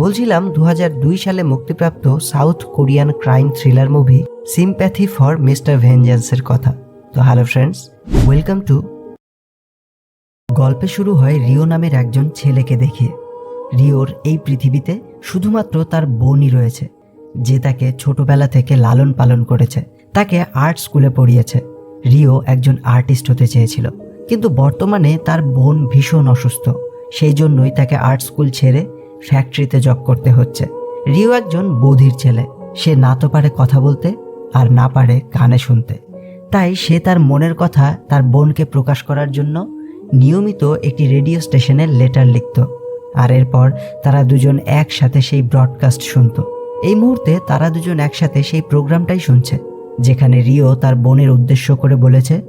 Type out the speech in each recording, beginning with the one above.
বলছিলাম দু হাজার দুই সালে মুক্তিপ্রাপ্ত South Korean crime thriller movie sympathy for mister ভেঞ্জেন্সের কথা। তো হ্যালো ফ্রেন্ডস, ওয়েলকাম টু গল্পে শুরু হয় রিও নামের একজন ছেলেকে দেখে রিওর এই পৃথিবীতে শুধুমাত্র তার বোনই রয়েছে, যে তাকে ছোটবেলা থেকে লালন পালন করেছে, তাকে আর্ট স্কুলে পড়িয়েছে। রিও একজন আর্টিস্ট হতে চেয়েছিল, কিন্তু বর্তমানে তার বোন ভীষণ অসুস্থ, সেই জন্যই তাকে আর্ট স্কুল ছেড়ে ফ্যাক্টরিতে জব করতে হচ্ছে। রিও একজন বধির ছেলে। সে না তো পারে কথা বলতে আর না পারে কানে শুনতে। তাই সে তার মনের কথা তার বোনকে প্রকাশ করার জন্য নিয়মিত একটি রেডিও স্টেশনে লেটার লিখত। আর এরপর তারা দুজন একসাথে সেই ব্রডকাস্ট শুনত। এই মুহূর্তে তারা দুজন একসাথে সেই প্রোগ্রামটাই শুনছে, যেখানে রিও তার বোনের উদ্দেশ্য করে বলেছে,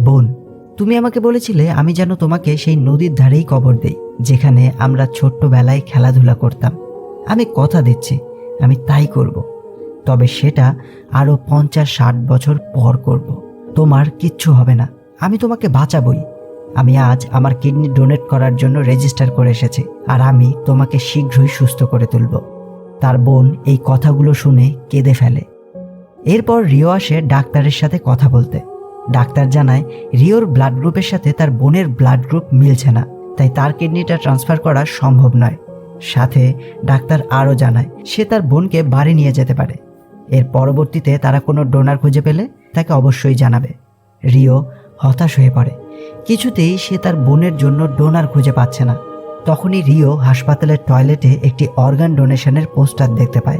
বোন তুমি আমাকে বলেছিলে আমি যেন তোমাকে সেই নদীর ধারেই কবর দেই, যেখানে আমরা ছোট্টবেলায় খেলাধুলা করতাম। আমি কথা দিচ্ছি, আমি তাই করব। তবে সেটা আরও পঞ্চাশ ষাট বছর পর করব। তোমার কিচ্ছু হবে না, আমি তোমাকে বাঁচাবই। আমি আজ আমার কিডনি ডোনেট করার জন্য রেজিস্টার করে এসেছি, আর আমি তোমাকে শীঘ্রই সুস্থ করে তুলব। তার বোন এই কথাগুলো শুনে কেঁদে ফেলে। এরপর রিও আসে ডাক্তারের সাথে কথা বলতে। ডাক্তার জানায়, রিওর ব্লাড গ্রুপের সাথে তার বোনের ব্লাড গ্রুপ মিলছে না, তাই তার কিডনিটা ট্রান্সফার করা সম্ভব নয়। সাথে ডাক্তার আরও জানায়, সে তার বোনকে বাড়ি নিয়ে যেতে পারে। এর পরবর্তীতে তারা কোনো ডোনার খুঁজে পেলে তাকে অবশ্যই জানাবে। রিও হতাশ হয়ে পড়ে। কিছুতেই সে তার বোনের জন্য ডোনার খুঁজে পাচ্ছে না। তখনই রিও হাসপাতালের টয়লেটে একটি অর্গান ডোনেশনের পোস্টার দেখতে পায়।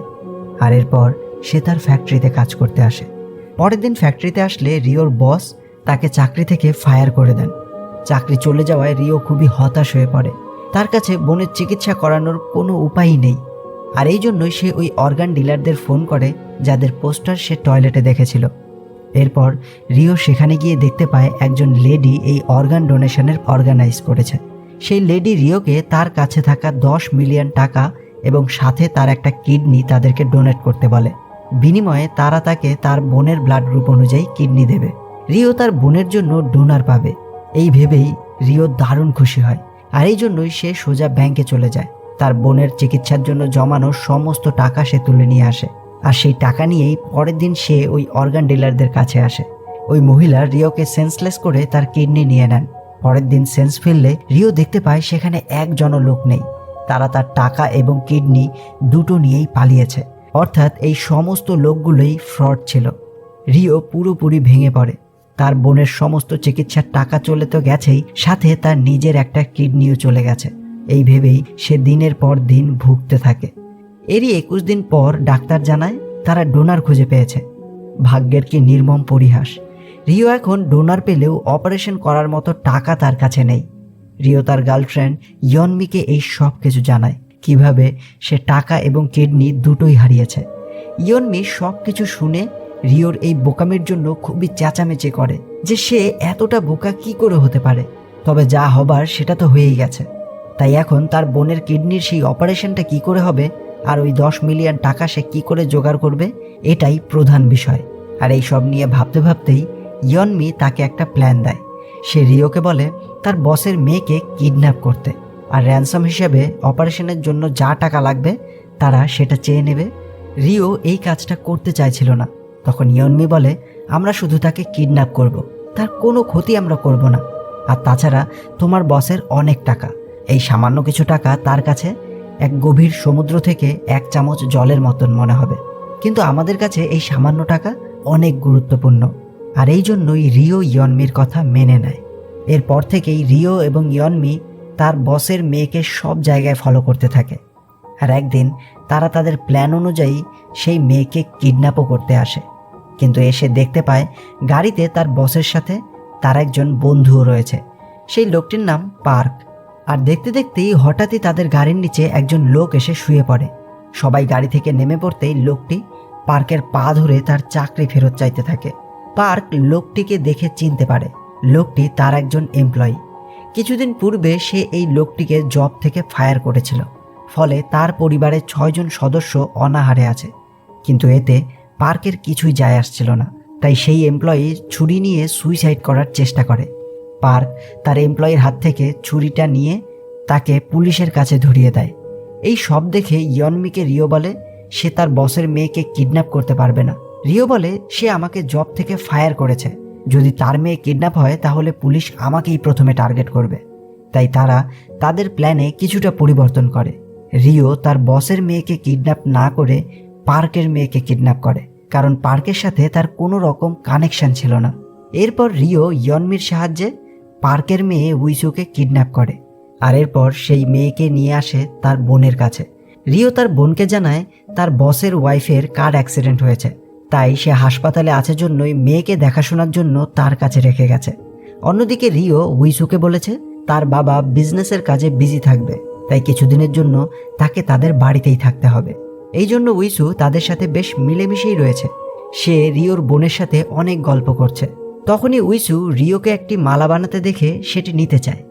আর এরপর সে তার ফ্যাক্টরিতে কাজ করতে আসে। পরের দিন ফ্যাক্টরিতে আসলে রিওর বস তাকে চাকরি থেকে ফায়ার করে দেন। চাকরি চলে যাওয়ায় রিও খুবই হতাশ হয়ে পড়ে। তার কাছে বোনের চিকিৎসা করানোর কোনো উপায়ই নেই। আর এই জন্যই সে ওই অর্গান ডিলারদের ফোন করে, যাদের পোস্টার সে টয়লেটে দেখেছিল। এরপর রিও সেখানে গিয়ে দেখতে পায় একজন লেডি এই অর্গান ডোনেশনের অর্গানাইজ করেছে। সেই লেডি রিওকে তার কাছে থাকা দশ মিলিয়ন টাকা এবং সাথে তার একটা কিডনি তাদেরকে ডোনেট করতে বলে। বিনিময়ে তারা তাকে তার বোনের ব্লাড গ্রুপ অনুযায়ী কিডনি দেবে। রিও তার বোনের জন্য ডোনার পাবে। এই ভেবেই রিও দারুণ খুশি হয়। আর এই জন্যই সে সোজা ব্যাংকে চলে যায়। তার বোনের চিকিৎসার জন্য জমানো সমস্ত টাকা সে তুলে নিয়ে আসে। আর সেই টাকা নিয়েই পরের দিন সে ওই অর্গান ডিলারদের কাছে আসে। ওই মহিলা রিওকে সেন্সলেস করে তার কিডনি নিয়ে নেন। পরের দিন সেন্স ফিরলে রিও দেখতে পায় সেখানে একজনও লোক নেই। তারা তার টাকা এবং কিডনি দুটো নিয়েই পালিয়েছে। অর্থাৎ এই সমস্ত লোকগুলোই ফ্রড ছিল। রিও পুরোপুরি ভেঙে পড়ে। তার বোনের সমস্ত চিকিৎসার টাকা চলে তো গেছেই, সাথে তার নিজের একটা কিডনিও চলে গেছে। এই ভেবেই সে দিনের পর দিন ভুগতে থাকে। এরই একুশ দিন পর ডাক্তার জানায়, তারা ডোনার খুঁজে পেয়েছে। ভাগ্যের কি নির্মম পরিহাস। রিও এখন ডোনার পেলেও অপারেশন করার মতো টাকা তার কাছে নেই। রিও তার গার্লফ্রেন্ড ইয়নমিকে এই সব কিছু জানায়। কীভাবে সে টাকা এবং কিডনি দুটোই হারিয়েছে। ইয়নমি সব কিছু শুনে রিওর এই বোকামির জন্য খুবই চেঁচামেচি করে যে সে এতটা বোকা কি করে হতে পারে। তবে যা হবার সেটা তো হয়েই গেছে। তাই এখন তার বোনের কিডনির সেই অপারেশনটা কি করে হবে আর ওই দশ মিলিয়ন টাকা সে কি করে জোগাড় করবে, এটাই প্রধান বিষয়। আর এই সব নিয়ে ভাবতে ভাবতেই ইয়নমি তাকে একটা প্ল্যান দেয়। সে রিওকে বলে, তার বসের মেয়েকে কিডন্যাপ করতে। আর র্যানসাম হিসেবে অপারেশনের জন্য যা টাকা লাগবে, তারা সেটা চেয়ে নেবে। রিও এই কাজটা করতে চাইছিল না। তখন ইয়নমি বলে, আমরা শুধু তাকে কিডন্যাপ করব। তার কোনো ক্ষতি আমরা করব না। আর তাছাড়া তোমার বসের অনেক টাকা। এই সামান্য কিছু টাকা তার কাছে এক গভীর সমুদ্র থেকে এক চামচ জলের মতন মনে হবে। কিন্তু আমাদের কাছে এই সামান্য টাকা অনেক গুরুত্বপূর্ণ। আর এই জন্যই রিও ইয়নমির কথা মেনে নেয়। এরপর থেকেই রিও এবং ইয়নমি তার বসের মেয়েকে সব জায়গায় ফলো করতে থাকে। আর একদিন তারা তাদের প্ল্যান অনুযায়ী সেই মেয়েকে কিডন্যাপও করতে আসে। কিন্তু এসে দেখতে পায় গাড়িতে তার বসের সাথে তার একজন বন্ধুও রয়েছে। সেই লোকটির নাম পার্ক। আর দেখতে দেখতেই হঠাৎই তাদের গাড়ির নিচে একজন লোক এসে শুয়ে পড়ে। সবাই গাড়ি থেকে নেমে পড়তেই লোকটি পার্কের পা ধরে তার চাকরি ফেরত চাইতে থাকে। পার্ক লোকটিকে দেখে চিনতে পারে। লোকটি তার একজন এমপ্লয়ি কিছুদিন পূর্বে সে এই লোকটিকে জব থেকে ফায়ার করেছিল। ফলে তার পরিবারের ছয়জন সদস্য অনাহারে আছে। কিন্তু এতে পার্কের কিছুই যায় আসছিল না। তাই সেই এমপ্লয়ি ছুরি নিয়ে সুইসাইড করার চেষ্টা করে। পার্ক তার এমপ্লয়ির হাত থেকে ছুরিটা নিয়ে তাকে পুলিশের কাছে ধরিয়ে দেয়। এই সব দেখে ইয়নমিকে রিও বলে, সে তার বসের মেয়েকে কিডন্যাপ করতে পারবে না। রিও বলে, সে আমাকে জব থেকে ফায়ার করেছে। যদি তার মেয়ে কিডন্যাপ হয়, তাহলে পুলিশ আমাকেই প্রথমে টার্গেট করবে। তাই তারা তাদের প্ল্যানে কিছুটা পরিবর্তন করে। রিও তার বসের মেয়েকে কিডন্যাপ না করে পার্কের মেয়েকে কিডন্যাপ করে। কারণ পার্কের সাথে তার কোনো রকম কানেকশন ছিল না। এরপর রিও ইয়নমির সাহায্যে পার্কের মেয়ে উইসুকে কিডন্যাপ করে। আর এরপর সেই মেয়েকে নিয়ে আসে তার বোনের কাছে। রিও তার বোনকে জানায় তার বসের ওয়াইফের কার অ্যাক্সিডেন্ট হয়েছে। তাই সে হাসপাতালে আছে জন্যই মেয়েকে দেখাশোনার জন্য তার কাছে রেখে গেছে। অন্যদিকে রিও উইসুকে বলেছে, তার বাবা বিজনেসের কাজে বিজি থাকবে, তাই কিছুদিনের জন্য তাকে তাদের বাড়িতেই থাকতে হবে। এই জন্য উইসু তাদের সাথে বেশ মিলেমিশেই রয়েছে। সে রিওর বোনের সাথে অনেক গল্প করছে। তখনই উইসু রিওকে একটি মালা বানাতে দেখে সেটি নিতে চায়।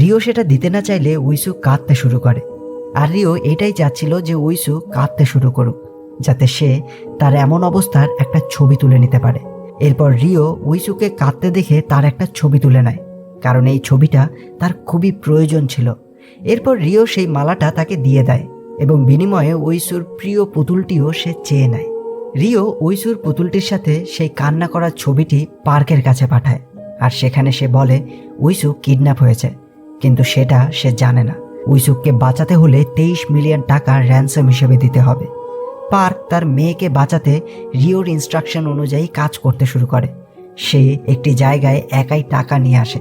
রিও সেটা দিতে না চাইলে উইসু কাঁদতে শুরু করে। আর রিও এটাই চাচ্ছিল যে উইসু কাঁদতে শুরু করুক। যাতে সে তার এমন অবস্থার একটা ছবি তুলে নিতে পারে। এরপর রিও উইসুকে কাঁদতে দেখে তার একটা ছবি তুলে নেয়, কারণ এই ছবিটা তার খুবই প্রয়োজন ছিল। এরপর রিও সেই মালাটা তাকে দিয়ে দেয় এবং বিনিময়ে উইসুর প্রিয় পুতুলটিও সে চেয়ে নেয়। রিও উইসুর পুতুলটির সাথে সেই কান্না করার ছবিটি পার্কের কাছে পাঠায় আর সেখানে সে বলে, উইসু কিডন্যাপ হয়েছে, কিন্তু সেটা সে জানে না। উইসুককে বাঁচাতে হলে তেইশ মিলিয়ন টাকা র্যানসাম হিসেবে দিতে হবে। পার্ক তার মেয়েকে বাঁচাতে রিওর ইনস্ট্রাকশন অনুযায়ী কাজ করতে শুরু করে। সে একটি জায়গায় একাই টাকা নিয়ে আসে।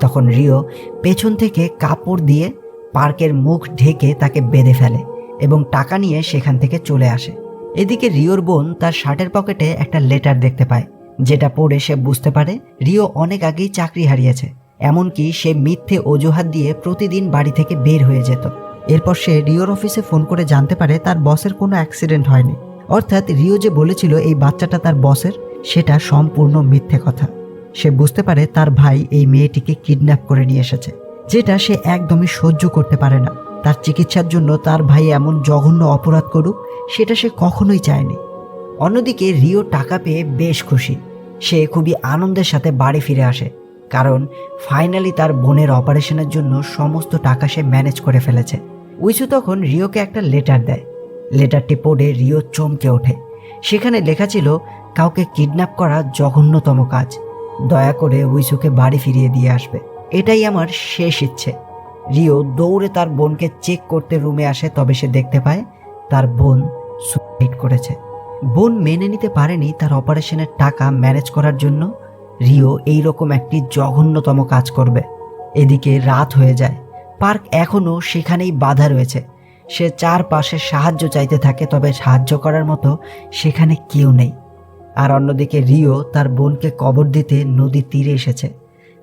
তখন রিও পেছন থেকে কাপড় দিয়ে পার্কের মুখ ঢেকে তাকে বেঁধে ফেলে এবং টাকা নিয়ে সেখান থেকে চলে আসে। এদিকে রিওর বোন তার শার্টের পকেটে একটা লেটার দেখতে পায়, যেটা পড়ে সে বুঝতে পারে রিও অনেক আগেই চাকরি হারিয়েছে, এমনকি সে মিথ্যে অজুহাত দিয়ে প্রতিদিন বাড়ি থেকে বের হয়ে যেত। এরপর সে রিওর অফিসে ফোন করে জানতে পারে তার বসের কোনো অ্যাক্সিডেন্ট হয়নি। অর্থাৎ রিও যে বলেছিল এই বাচ্চাটা তার বসের, সেটা সম্পূর্ণ মিথ্যে কথা। সে বুঝতে পারে তার ভাই এই মেয়েটিকে কিডন্যাপ করে নিয়ে এসেছে, যেটা সে একদমই সহ্য করতে পারে না। তার চিকিৎসার জন্য তার ভাই এমন জঘন্য অপরাধ করুক, সেটা সে কখনোই চায়নি। অন্যদিকে রিও টাকা পেয়ে বেশ খুশি। সে খুবই আনন্দের সাথে বাড়ি ফিরে আসে, কারণ ফাইনালি তার বোনের অপারেশনের জন্য সমস্ত টাকা সে ম্যানেজ করে ফেলেছে। উইসু তখন রিওকে একটা লেটার দেয়। লেটারটি পড়ে রিও চমকে ওঠে। সেখানে লেখা ছিল, কাউকে কিডন্যাপ করা জঘন্যতম কাজ। দয়া করে উইসুকে বাড়ি ফিরিয়ে দিয়ে আসবে। এটাই আমার শেষ ইচ্ছে। রিও দৌড়ে তার বোনকে চেক করতে রুমে আসে, তবে সে দেখতে পায় তার বোন সুইসাইড করেছে। বোন মেনে নিতে পারেনি তার অপারেশনের টাকা ম্যানেজ করার জন্য। রিও এই রকম একটি জঘন্যতম কাজ করবে। এদিকে রাত হয়ে যায়। পার্ক এখনও সেখানেই বাধা রয়েছে। সে চারপাশে সাহায্য চাইতে থাকে, তবে সাহায্য করার মতো সেখানে কেউ নেই। আর অন্যদিকে রিও তার বোনকে কবর দিতে নদীর তীরে এসেছে,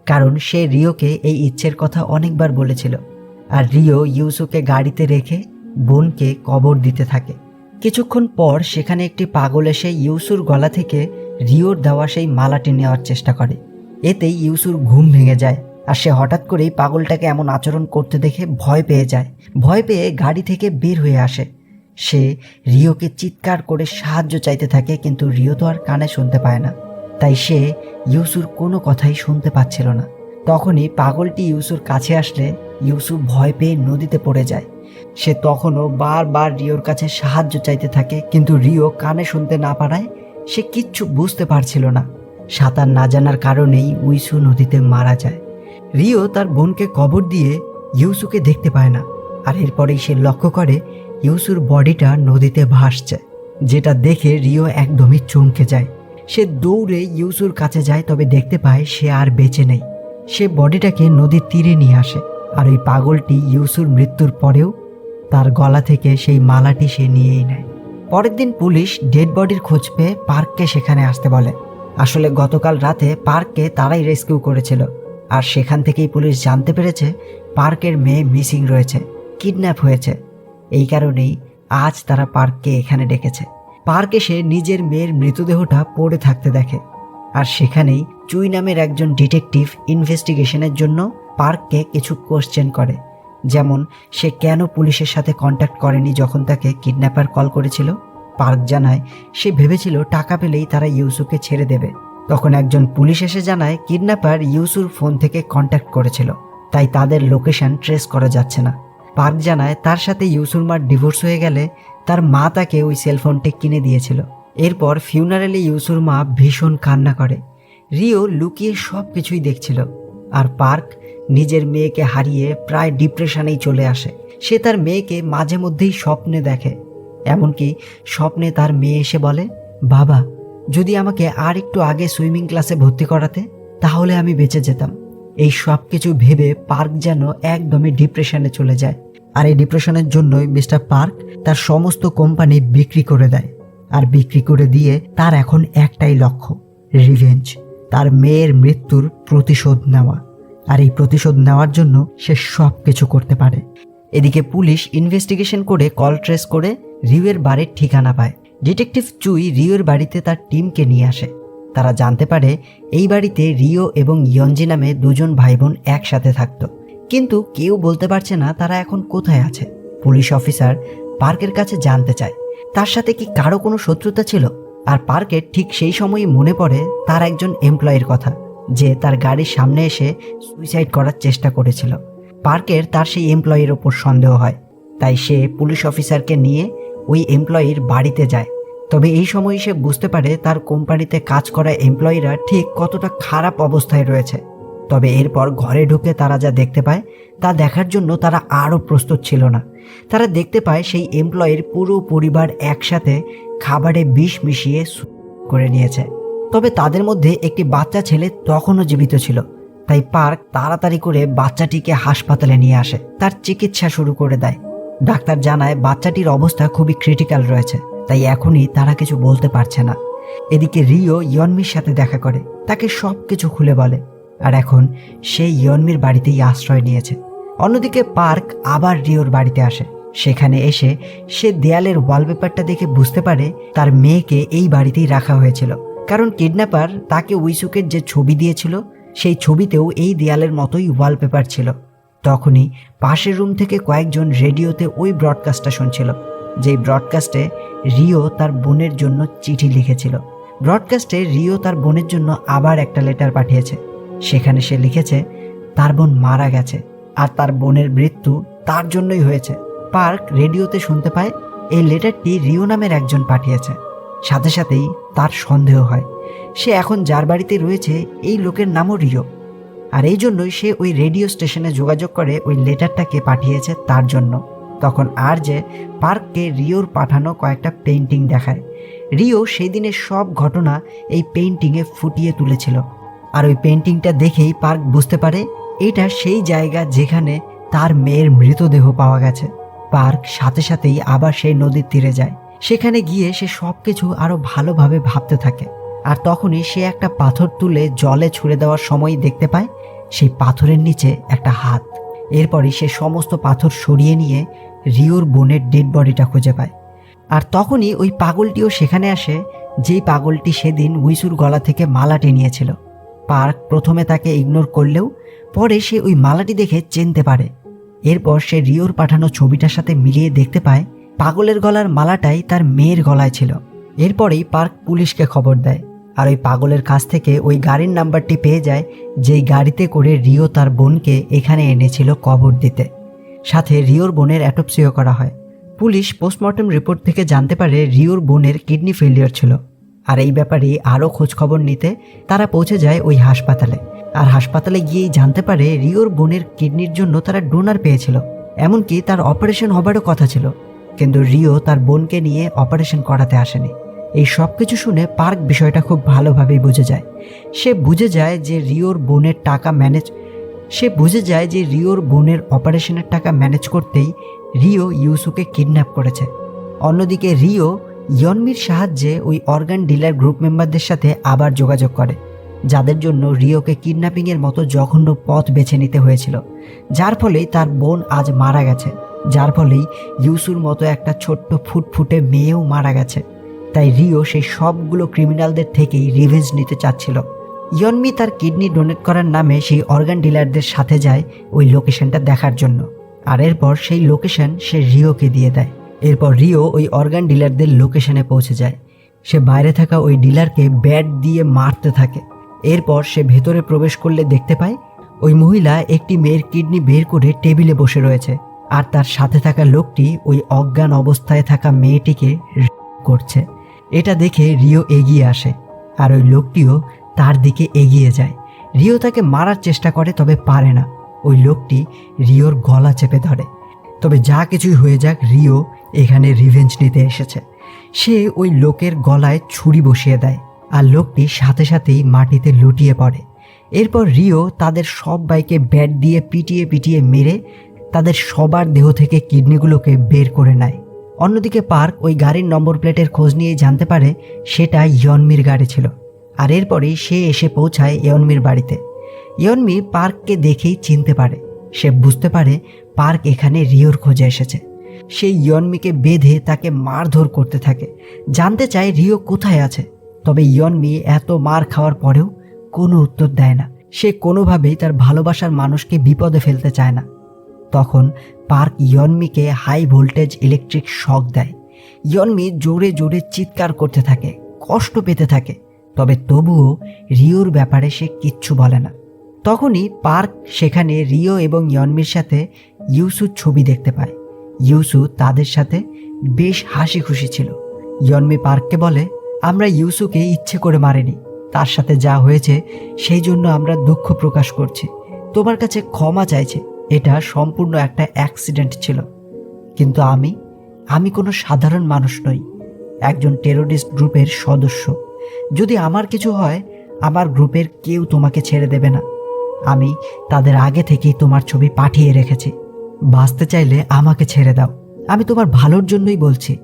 কারণ সে রিওকে এই ইচ্ছের কথা অনেকবার বলেছিল। আর রিও ইউসুকে গাড়িতে রেখে বোনকে কবর দিতে থাকে। কিছুক্ষণ পর সেখানে একটি পাগল এসে ইউসুর গলা থেকে রিওর দেওয়া সেই মালাটি নেওয়ার চেষ্টা করে। এতেই ইউসুর ঘুম ভেঙে যায়। আর সে হঠাৎ করেই পাগলটাকে এমন আচরণ করতে দেখে ভয় পেয়ে যায়। ভয় পেয়ে গাড়ি থেকে বের হয়ে আসে। সে রিওকে চিৎকার করে সাহায্য চাইতে থাকে, কিন্তু রিও তো আর কানে শুনতে পায় না। তাই সে ইউসুর কোনো কথাই শুনতে পাচ্ছিল না। তখনই পাগলটি ইউসুর কাছে আসলে ইউসু ভয় পেয়ে নদীতে পড়ে যায়। সে তখনও বারবার রিওর কাছে সাহায্য চাইতে থাকে, কিন্তু রিও কানে শুনতে না পারায় সে কিচ্ছু বুঝতে পারছিল না। সাঁতার না জানার কারণেই উইসু নদীতে মারা যায়। রিও তার বোনকে কবর দিয়ে ইউসুকে দেখতে পায় না। আর এরপরেই সে লক্ষ্য করে ইউসুর বডিটা নদীতে ভাসছে, যেটা দেখে রিও একদমই চমকে যায়। সে দৌড়ে ইউসুর কাছে যায়, তবে দেখতে পায় সে আর বেঁচে নেই। সে বডিটাকে নদীর তীরে নিয়ে আসে, আর ওই পাগলটি ইউসুর মৃত্যুর পরেও তার গলা থেকে সেই মালাটি সে নিয়েই নেয়। পরের দিন পুলিশ ডেড বডির খোঁজ পেয়ে পার্ককে সেখানে আসতে বলে। আসলে গতকাল রাতে পার্ককে তারাই রেস্কিউ করেছিল। আর সেখান থেকেই পুলিশ জানতে পেরেছে পার্কের মেয়ে মিসিং রয়েছে, কিডন্যাপ হয়েছে। এই কারণেই আজ তারা পার্ককে এখানে ডেকেছে। পার্ক এসে নিজের মেয়ের মৃতদেহটা পড়ে থাকতে দেখে। আর সেখানেই চুই নামের একজন ডিটেকটিভ ইনভেস্টিগেশনের জন্য পার্ককে কিছু কোশ্চেন করে। যেমন, সে কেন পুলিশের সাথে কন্ট্যাক্ট করেনি যখন তাকে কিডন্যাপার কল করেছিল? পার্ক জানায়, সে ভেবেছিল টাকা পেলেই তারা ইউসুকে ছেড়ে দেবে। তখন একজন পুলিশ এসে জানায় কিডন্যাপার ইউসুর ফোন থেকে কন্ট্যাক্ট করেছিল। তাই তাদের লোকেশন ট্রেস করা যাচ্ছে না। পার্ক জানায় তার সাথে ইউসুর মার ডিভোর্স হয়ে গেলে তার মা তাকে ওই সেলফোনটি কিনে দিয়েছিল। এরপর ফিউনারেলে ইউসুর মা ভীষণ কান্না করে। রিও লুকিয়ে সব কিছুই দেখছিল। আর পার্ক নিজের মেয়েকে হারিয়ে প্রায় ডিপ্রেশনেই চলে আসে। সে তার মেয়েকে মাঝে মধ্যেই স্বপ্নে দেখে। এমনকি স্বপ্নে তার মেয়ে এসে বলে, বাবা যদি আমাকে আর একটু আগে সুইমিং ক্লাসে ভর্তি করাতে, তাহলে আমি বেঁচে যেতাম। এই সব কিছু ভেবে পার্ক যেন একদমই ডিপ্রেশনে চলে যায়। আর এই ডিপ্রেশনের জন্যই মিস্টার পার্ক তার সমস্ত কোম্পানি বিক্রি করে দেয়। আর বিক্রি করে দিয়ে তার এখন একটাই লক্ষ্য রিভেঞ্জ তার মেয়ের মৃত্যুর প্রতিশোধ নেওয়া। আর এই প্রতিশোধ নেওয়ার জন্য সে সব কিছু করতে পারে। এদিকে পুলিশ ইনভেস্টিগেশন করে কল ট্রেস করে রিউয়ের বাড়ির ঠিকানা পায়। ডিটেকটিভ চুই রিওর বাড়িতে তার টিমকে নিয়ে আসে। তারা জানতে পারে এই বাড়িতে রিও এবং ইয়ঞ্জি নামে দুজন ভাই বোন একসাথে থাকতো। কিন্তু কেউ বলতে পারছে না তারা এখন কোথায় আছে। পুলিশ অফিসার পার্কের কাছে জানতে চায়, তার সাথে কি কারও কোনো শত্রুতা ছিল? আর পার্কের ঠিক সেই সময়ই মনে পড়ে তার একজন এমপ্লয়ির কথা, যে তার গাড়ির সামনে এসে সুইসাইড করার চেষ্টা করেছিল। পার্কের তার সেই এমপ্লয়ির ওপর সন্দেহ হয়, তাই সে পুলিশ অফিসারকে নিয়ে ওই এমপ্লয়ির বাড়িতে যায়। তবে এই সময় সে বুঝতে পারে তার কোম্পানিতে কাজ করা এমপ্লয়িরা ঠিক কতটা খারাপ অবস্থায় রয়েছে। তবে এরপর ঘরে ঢুকে তারা যা দেখতে পায়, তা দেখার জন্য তারা আরও প্রস্তুত ছিল না। তারা দেখতে পায় সেই এমপ্লয়ির পুরো পরিবার একসাথে খাবারে বিষ মিশিয়ে করে নিয়েছে। তবে তাদের মধ্যে একটি বাচ্চা ছেলে তখনও জীবিত ছিল। তাই পার্ক তাড়াতাড়ি করে বাচ্চাটিকে হাসপাতালে নিয়ে আসে। তার চিকিৎসা শুরু করে দেয়। ডাক্তার জানায় বাচ্চাটির অবস্থা খুবই ক্রিটিক্যাল রয়েছে, তাই এখনই তারা কিছু বলতে পারছে না। এদিকে রিও ইয়নমির সাথে দেখা করে, তাকে সব কিছু খুলে বলে। আর এখন সে ইয়নমির বাড়িতেই আশ্রয় নিয়েছে। অন্যদিকে পার্ক আবার রিওর বাড়িতে আসে। সেখানে এসে সে দেয়ালের ওয়ালপেপারটা দেখে বুঝতে পারে তার মেয়েকে এই বাড়িতেই রাখা হয়েছিল। কারণ কিডন্যাপার তাকে উইসুকের যে ছবি দিয়েছিল, সেই ছবিতেও এই দেয়ালের মতোই ওয়ালপেপার ছিল। তখনই পাশের রুম থেকে কয়েকজন রেডিওতে ওই ব্রডকাস্টটা শুনছিল। যেই ব্রডকাস্টে রিও তার বোনের জন্য চিঠি লিখেছিল। ব্রডকাস্টে রিও তার বোনের জন্য আবার একটা লেটার পাঠিয়েছে। সেখানে সে লিখেছে, তার বোন মারা গেছে আর তার বোনের মৃত্যু তার জন্যই হয়েছে। পার্ক রেডিওতে শুনতে পায়, এই লেটারটি রিও নামের একজন পাঠিয়েছে। সাথে সাথেই তার সন্দেহ হয়। সে এখন যার বাড়িতে রয়েছে, এই লোকের নামও রিও। আর এই জন্যই সে ওই রেডিও স্টেশনে যোগাযোগ করে ওই লেটারটাকে পাঠিয়েছে তার জন্য। তখন আর যে পার্ককে রিওর পাঠানো কয়েকটা পেন্টিং দেখায়। রিও সেই দিনের সব ঘটনা এই পেন্টিংয়ে ফুটিয়ে তুলেছিল। আর ওই পেন্টিংটা দেখেই পার্ক বুঝতে পারে, এটা সেই জায়গা যেখানে তার মেয়ের মৃতদেহ পাওয়া গেছে। পার্ক সাথে সাথেই আবার সেই নদীর তীরে যায়। সেখানে গিয়ে সে সব কিছু আরও ভালোভাবে ভাবতে থাকে। আর তখনই সে একটা পাথর তুলে জলে ছুঁড়ে দেওয়ার সময় দেখতে পায় সেই পাথরের নিচে একটা হাত। এরপরই সে সমস্ত পাথর সরিয়ে নিয়ে রিওর বোনের ডেড বডিটা খুঁজে পায়। আর তখনই ওই পাগলটিও সেখানে আসে, যেই পাগলটি সেদিন উইসুর গলা থেকে মালাটি নিয়েছিল পার্ক প্রথমে তাকে ইগনোর করলেও পরে সে ওই মালাটি দেখে চিনতে পারে। এরপর সে রিওর পাঠানো ছবিটার সাথে মিলিয়ে দেখতে পায়, পাগলের গলার মালাটাই তার মেয়ের গলায় ছিল। এরপরেই পার্ক পুলিশকে খবর দেয়। আর ওই পাগলের কাছ থেকে ওই গাড়ির নাম্বারটি পেয়ে যায়, যেই গাড়িতে করে রিও তার বোনকে এখানে এনেছিল কবর দিতে। সাথে রিওর বোনের অ্যাটপসিও করা হয়। পুলিশ পোস্টমর্টম রিপোর্ট থেকে জানতে পারে রিওর বোনের কিডনি ফেলিওর ছিল। আর এই ব্যাপারে আরও খোঁজখবর নিতে তারা পৌঁছে যায় ওই হাসপাতালে। আর হাসপাতালে গিয়েই জানতে পারে রিওর বোনের কিডনির জন্য তারা ডোনার পেয়েছিল। এমনকি তার অপারেশন হবারও কথা ছিল। কিন্তু রিও তার বোনকে নিয়ে অপারেশন করাতে আসেনি। এই সব কিছু শুনে পার্ক বিষয়টা খুব ভালোভাবেই বুঝে যায়। সে বুঝে যায় যে রিওর বোনের টাকা ম্যানেজ সে বুঝে যায় যে রিওর বোনের অপারেশনের টাকা ম্যানেজ করতেই রিও ইউসুকে কিডন্যাপ করেছে। অন্যদিকে রিও ইয়নমির সাহায্যে ওই অর্গান ডিলার গ্রুপ মেম্বারদের সাথে আবার যোগাযোগ করে, যাদের জন্য রিওকে কিডন্যাপিংয়ের মতো জঘন্য পথ বেছে নিতে হয়েছিল। যার ফলেই তার বোন আজ মারা গেছে। যার ফলেই ইউসুর মতো একটা ছোট্ট ফুটফুটে মেয়েও মারা গেছে। তাই রিও সেই সবগুলো ক্রিমিনালদের থেকেই রিভেঞ্জ নিতে চাচ্ছিল। ইয়নমি তার কিডনি ডোনেট করার নামে সেই অর্গান ডিলারদের সাথে যায় ওই লোকেশনটা দেখার জন্য। আর এরপর সেই লোকেশন সে রিওকে দিয়ে দেয়। এরপর রিও ওই অর্গান ডিলারদের লোকেশনে পৌঁছে যায়। সে বাইরে থাকা ওই ডিলারকে ব্যাট দিয়ে মারতে থাকে। এরপর সে ভেতরে প্রবেশ করলে দেখতে পায়, ওই মহিলা একটি মেয়ের কিডনি বের করে টেবিলে বসে রয়েছে। আর তার সাথে থাকা লোকটি ওই অজ্ঞান অবস্থায় থাকা মেয়েটিকে করছে। এটা দেখে রিও এগিয়ে আসে, আর ওই লোকটিও তার দিকে এগিয়ে যায়। রিও তাকে মারার চেষ্টা করে, তবে পারে না। ওই লোকটি রিওর গলা চেপে ধরে। তবে যা কিছুই হয়ে যাক, রিও এখানে রিভেঞ্জ নিতে এসেছে। সে ওই লোকের গলায় ছুরি বসিয়ে দেয়, আর লোকটি সাথে সাথেই মাটিতে লুটিয়ে পড়ে। এরপর রিও তাদের সব বাইকে ব্যাট দিয়ে পিটিয়ে পিটিয়ে মেরে তাদের সবার দেহ থেকে কিডনিগুলোকে বের করে নেয়। অন্যদিকে পার্ক ওই গাড়ির নম্বর প্লেটের খোঁজ নিয়ে জানতে পারে সেটা ইয়নমির গাড়ি ছিল। আর এরপরেই সে এসে পৌঁছায় ইয়নমির বাড়িতে। ইয়নমি পার্ককে দেখেই চিনতে পারে। সে বুঝতে পারে পার্ক এখানে রিওর খোঁজে এসেছে। সে ইয়নমিকে বেঁধে তাকে মারধর করতে থাকে। জানতে চায় রিও কোথায় আছে। তবে ইয়নমি এত মার খাওয়ার পরেও কোনো উত্তর দেয় না। সে কোনোভাবেই তার ভালোবাসার মানুষকে বিপদে ফেলতে চায় না। তখন পার্ক ইয়নমিকে হাই ভোল্টেজ ইলেকট্রিক শক দেয়। ইয়নমি জোরে জোরে চিৎকার করতে থাকে, কষ্ট পেতে থাকে, তবে তবুও রিওর ব্যাপারে সে কিচ্ছু বলে না। তখনই পার্ক সেখানে রিও এবং ইয়নমির সাথে ইউসুর ছবি দেখতে পায়। ইউসু তাদের সাথে বেশ হাসি খুশি ছিল। ইয়নমি পার্ককে বলে, আমরা ইউসুকে ইচ্ছে করে মারিনি। তার সাথে যা হয়েছে, সেই জন্য আমরা দুঃখ প্রকাশ করছি। তোমার কাছে ক্ষমা চাইছে। এটা সম্পূর্ণ একটা অ্যাক্সিডেন্ট ছিল। কিন্তু আমি আমি কোনো সাধারণ মানুষ নই, একজন টেরোরিস্ট গ্রুপের সদস্য। যদি আমার কিছু হয়, আমার গ্রুপের কেউ তোমাকে ছেড়ে দেবে না। আমি তাদের আগে থেকেই তোমার ছবি পাঠিয়ে রেখেছি। বাঁচতে চাইলে আমাকে ছেড়ে দাও। আমি তোমার ভালোর জন্যই বলছি।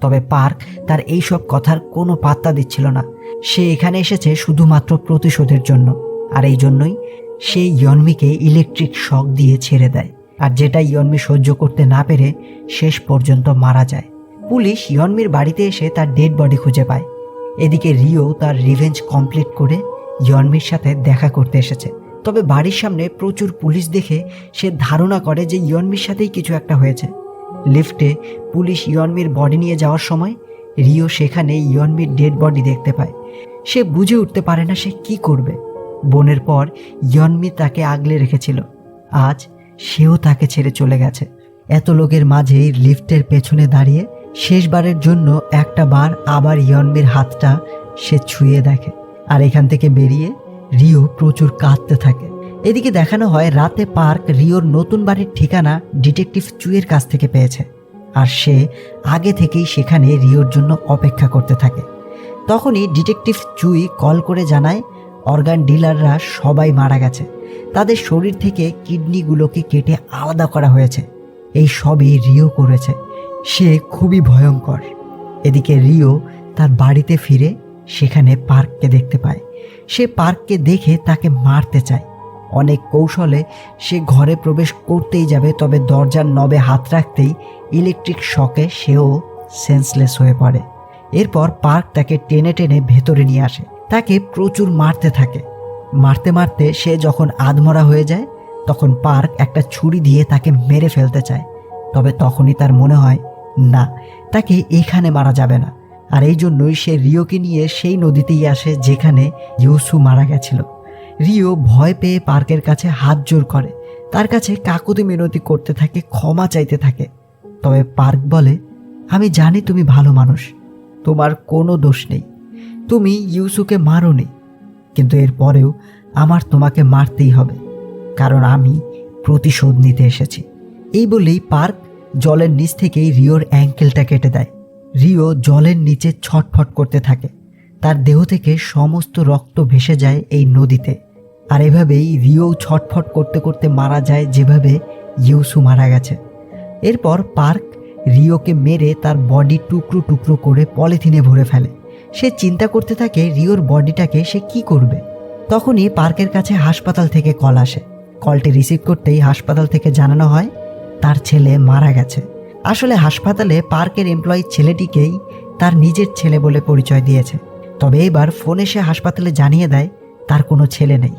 তবে পার্ক তার এই সব কথার কোনো পাত্তা দিচ্ছিল না। সে এখানে এসেছে শুধুমাত্র প্রতিশোধের জন্য। আর এই জন্যই সে ইয়নমিকে ইলেকট্রিক শক দিয়ে ছেড়ে দেয় আর যেটা ইয়নমি সহ্য করতে না পেরে শেষ পর্যন্ত মারা যায়। পুলিশ ইয়নমির বাড়িতে এসে তার ডেড বডি খুঁজে পায়। এদিকে রিও তার রিভেঞ্জ কমপ্লিট করে ইয়নমির সাথে দেখা করতে এসেছে। তবে বাড়ির সামনে প্রচুর পুলিশ দেখে সে ধারণা করে যে ইয়নমির সাথেই কিছু একটা হয়েছে। লিফটে পুলিশ ইয়নমির বডি নিয়ে যাওয়ার সময় রিও সেখানে ইয়নমির ডেড বডি দেখতে পায়। সে বুঝে উঠতে পারে না সে কি করবে। বোনের পর ইয়নমি তাকে আগলে রেখেছিল। আজ সেও তাকে ছেড়ে চলে গেছে। এত লোকের মাঝেই লিফটের পেছনে দাঁড়িয়ে শেষবারের জন্য একটা বার আবার ইয়নমির হাতটা সে ছুঁয়ে দেখে আর এখান থেকে বেরিয়ে রিও প্রচুর কাঁদতে থাকে। এদিকে দেখানো হয় রাতে পার্ক রিওর নতুন বাড়ির ঠিকানা ডিটেকটিভ চুয়ের কাছ থেকে পেয়েছে আর সে আগে থেকেই সেখানে রিওর জন্য অপেক্ষা করতে থাকে। তখনই ডিটেকটিভ চুই কল করে জানায় অর্গান ডিলাররা সবাই মারা গেছে। তাদের শরীর থেকে কিডনিগুলোকে কেটে আলাদা করা হয়েছে। এই সবই রিও করেছে। সে খুবই ভয়ঙ্কর। এদিকে রিও তার বাড়িতে ফিরে সেখানে পার্ককে দেখতে পায়। সে পার্ককে দেখে তাকে মারতে চায়। অনেক কৌশলে সে ঘরে প্রবেশ করতেই যাবে, তবে দরজার নবে হাত রাখতেই ইলেকট্রিক শকে সেও সেন্সলেস হয়ে পড়ে। এরপর পার্ক তাকে টেনে টেনে ভেতরে নিয়ে আসে। তাকে প্রচুর মারতে থাকে। মারতে মারতে সে যখন আধমরা হয়ে যায়, তখন পার্ক একটা ছুরি দিয়ে তাকে মেরে ফেলতে চায়। তবে তখনই তার মনে হয়, না, তাকে এখানে মারা যাবে না। আর এই জন্যই সে রিওকে নিয়ে সেই নদীতেই আসে যেখানে ইউসু মারা গেছিল। রিও ভয় পেয়ে পার্কের কাছে হাত জোর করে। তার কাছে কাকুতি মিনতি করতে থাকে, ক্ষমা চাইতে থাকে। তবে পার্ক বলে, আমি জানি তুমি ভালো মানুষ, তোমার কোনো দোষ নেই। তুমি ইউসুকে মারোনি, কিন্তু এরপরেও আমার তোমাকে মারতেই হবে, কারণ আমি প্রতিশোধ নিতে এসেছি। এই বলেই পার্ক জলের নিচ থেকেই রিওর অ্যাঙ্কেলটা কেটে দেয়। রিও জলের নিচে ছটফট করতে থাকে। তার দেহ থেকে সমস্ত রক্ত ভেসে যায় এই নদীতে। আর এভাবেই রিও ছটফট করতে করতে মারা যায় যেভাবে ইউসু মারা গেছে। এরপর পার্ক রিওকে মেরে তার বডি টুকরো টুকরো করে পলিথিনে ভরে ফেলে। সে চিন্তা করতে থাকে রিওর বডিটাকে সে কি করবে। তখনই পার্কের কাছে হাসপাতাল থেকে কল আসে। কলটি রিসিভ করতেই হাসপাতাল থেকে জানানো হয়, তার ছেলে মারা গেছে। আসলে হাসপাতালে পার্কের এমপ্লয়ি ছেলেটিকেই তার নিজের ছেলে বলে পরিচয় দিয়েছে। তবে এবার ফোনে সে হাসপাতালে জানিয়ে দেয়, তার কোনো ছেলে নেই।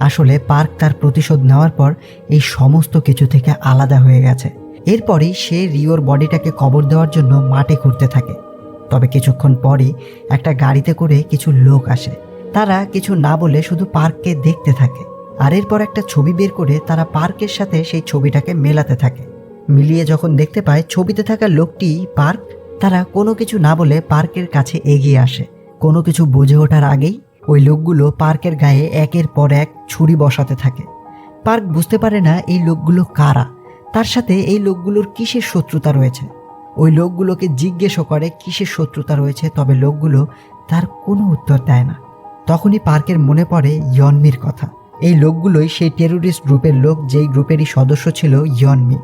আসলে পার্ক তার প্রতিশোধ নেওয়ার পর এই সমস্ত কিছু থেকে আলাদা হয়ে গেছে। এরপরই সে রিওর বডিটাকে কবর দেওয়ার জন্য মাঠে ঘুরতে থাকে। তবে কিছুক্ষণ পরই একটা গাড়িতে করে কিছু লোক আসে। তারা কিছু না বলে শুধু পার্ককে দেখতে থাকে। আর এরপর একটা ছবি বের করে তারা পার্কের সাথে সেই ছবিটাকে মেলাতে থাকে। মিলিয়ে যখন দেখতে পায় ছবিতে থাকা লোকটি পার্ক, তারা কোনো কিছু না বলে পার্কের কাছে এগিয়ে আসে। কোনো কিছু বুঝে ওঠার আগেই ওই লোকগুলো পার্কের গায়ে একের পর এক ছুরি বসাতে থাকে। পার্ক বুঝতে পারে না এই লোকগুলো কারা। তার সাথে এই লোকগুলোর কিসের শত্রুতা রয়েছে। ওই লোকগুলোকে জিজ্ঞেসও করে কিসের শত্রুতা রয়েছে, তবে লোকগুলো তার কোনো উত্তর দেয় না। তখনই পার্কের মনে পড়ে ইয়নমির কথা। এই লোকগুলোই সেই টেরোরিস্ট গ্রুপের লোক যেই গ্রুপেরই সদস্য ছিল ইয়নমি।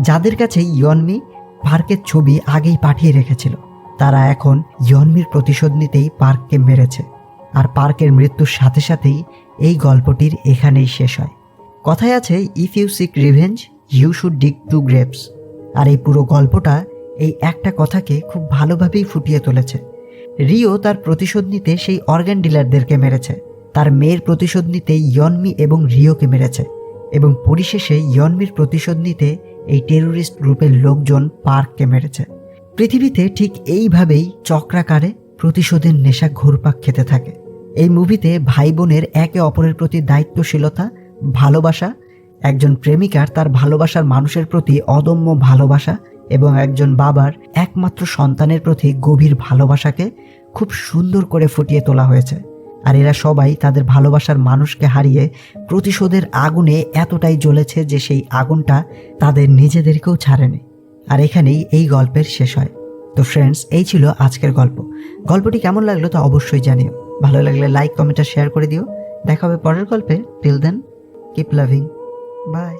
যাদের কাছে ইয়নমি পার্কের ছবি আগেই পাঠিয়ে রেখেছিল, তারা এখন ইয়নমির প্রতিশোধ নিতেই পার্ককে মেরেছে। আর পার্কের মৃত্যুর সাথে সাথেই এই গল্পটির এখানেই শেষ হয়। কথায় আছে if you seek revenge you should dig two graves আর এই পুরো গল্পটা এই একটা কথাকে খুব ভালোভাবেই ফুটিয়ে তুলেছে। রিও তার প্রতিশোধ নিতে সেই অর্গান ডিলারদেরকে মেরেছে। তার মেয়ের প্রতিশোধ নিতে ইয়নমি এবং রিওকে মেরেছে এবং পরিশেষে ইয়নমির প্রতিশোধ নিতে এই টেরোরিস্ট গ্রুপের লোকজন পার্ককে মেরেছে। পৃথিবীতে ঠিক এইভাবেই চক্রাকারে প্রতিশোধের নেশা ঘুরপাক খেতে থাকে। এই মুভিতে ভাই বোনের একে অপরের প্রতি দায়িত্বশীলতা, ভালোবাসা, একজন প্রেমিকার তার ভালোবাসার মানুষের প্রতি অদম্য ভালোবাসা এবং একজন বাবার একমাত্র সন্তানের প্রতি গভীর ভালোবাসাকে খুব সুন্দর করে ফুটিয়ে তোলা হয়েছে। আর এরা সবাই তাদের ভালোবাসার মানুষকে হারিয়ে প্রতিশোধের আগুনে এতটাই জ্বলেছে যে সেই আগুনটা তাদের নিজেদেরকেও ছাড়েনি। আর এখানেই এই গল্পের শেষ হয়। তো ফ্রেন্ডস এই ছিল আজকের গল্প। গল্পটি কেমন লাগল তা অবশ্যই জানিও। ভালো লাগলে লাইক কমেন্ট আর শেয়ার করে দিও। দেখা হবে পরের গল্পে। Till then keep loving bye